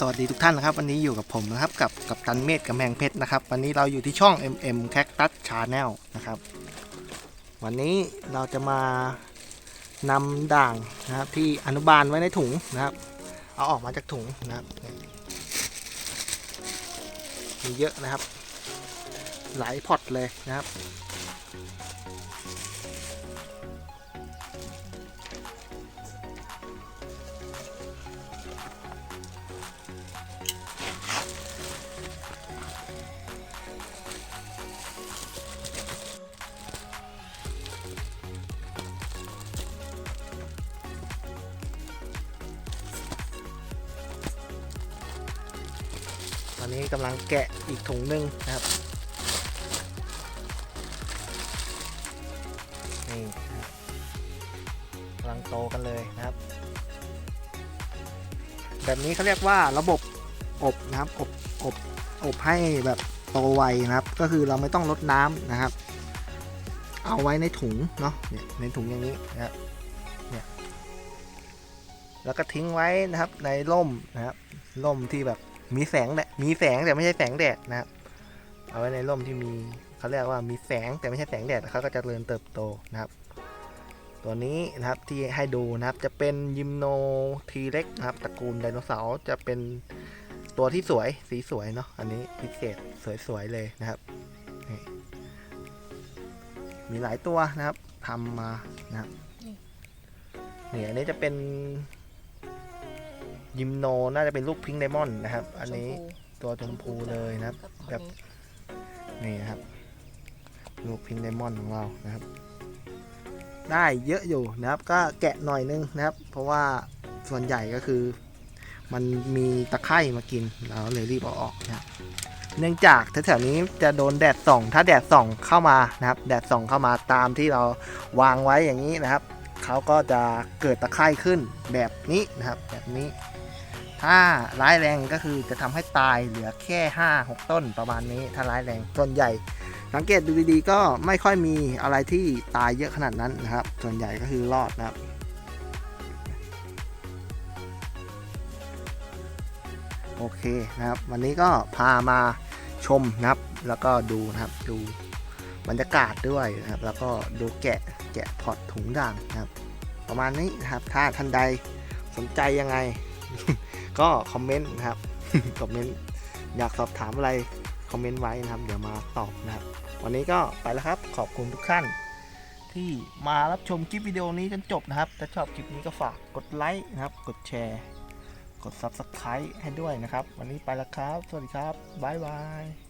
สวัสดีทุกท่านนะครับ วันนี้อยู่กับผมนะครับ กับกับตันเมธกับแมงเพชรนะครับ วันนี้เราอยู่ที่ช่อง MM Cactus Channel นะครับ วันนี้เราจะมานำด่างนะครับที่อนุบาลไว้ในถุงนะครับ เอาออกมาจากถุงนะครับ มีเยอะนะครับ หลายพอตเลยนะครับ อนนี้กำลังแกะอีกถุงหนึ่งนะครับนี่ครับกำลังโตกันเลยนะครับ แบบนี้เขาเรียกว่าระบบอบนะครับอบอบอบให้แบบโตไวนะครับ ก็คือเราไม่ต้องลดน้ำนะครับ เอาไว้ในถุงเนาะเนี่ยในถุงอย่างนี้นะครับเนี่ยแล้วก็ทิ้งไว้นะครับในร่มนะครับร่มที่แบบ มีแสงแดดมีแสงแต่ไม่ใช่แสงแดดนะครับ เอาไว้ในร่มที่มีเขาเรียกว่ามีแสงแต่ไม่ใช่แสงแดดเขาก็จะเจริญเติบโตนะครับ ตัวนี้นะครับที่ให้ดูนะครับจะเป็นยิมโนทีเล็กนะครับตระกูลไดโนเสาร์จะเป็นตัวที่สวยสีสวยเนาะอันนี้พิเศษสวยๆเลยนะครับนี่มีหลายตัวนะครับทำมานะครับนี่อันนี้จะเป็น ยิมโนน่าจะเป็นลูกพิงค์ไดมอนด์นะครับ อันนี้ตัวชมพูเลยนะครับ แบบนี่นะครับ ลูกพิงค์ไดมอนด์ของเรานะครับ ได้เยอะอยู่นะครับ ก็แกะหน่อยนึงนะครับ เพราะว่าส่วนใหญ่ก็คือ มันมีตะไคร่มากินเราเลยรีบเอาออกนะครับเนื่องจากแถวๆนี้จะโดนแดดส่อง ถ้าแดดส่องเข้ามานะครับ แดดส่องเข้ามาตามที่เราวางไว้อย่างนี้นะครับ เขาก็จะเกิดตะไคร่ขึ้นแบบนี้นะครับ แบบนี้ ถ้าร้ายแรงก็คือจะทำให้ตายเหลือแค่ 5 6 ต้นประมาณนี้ ถ้าร้ายแรงส่วนใหญ่ สังเกตดูดีๆก็ไม่ค่อยมีอะไรที่ตายเยอะขนาดนั้นนะครับ ส่วนใหญ่ก็คือรอดนะครับโอเคนะครับ วันนี้ก็พามาชมนะครับ แล้วก็ดูนะครับดูบรรยากาศด้วยนะครับ แล้วก็ดูแกะแกะพอร์ตถุงด่างนะครับ ประมาณนี้นะครับ ถ้าท่านใดสนใจยังไง ก็คอมเมนต์นะครับคอมเมนต์อยากสอบถามอะไรคอมเมนต์ไว้นะครับ เดี๋ยวมาตอบนะครับ วันนี้ก็ไปแล้วครับ ขอบคุณทุกท่าน ที่มารับชมคลิปวิดีโอนี้จนจบนะครับ ถ้าชอบคลิปนี้ก็ฝากกดไลค์นะครับ กดแชร์ กด Subscribe ให้ด้วยนะครับ วันนี้ไปแล้วครับ สวัสดีครับบ๊ายบาย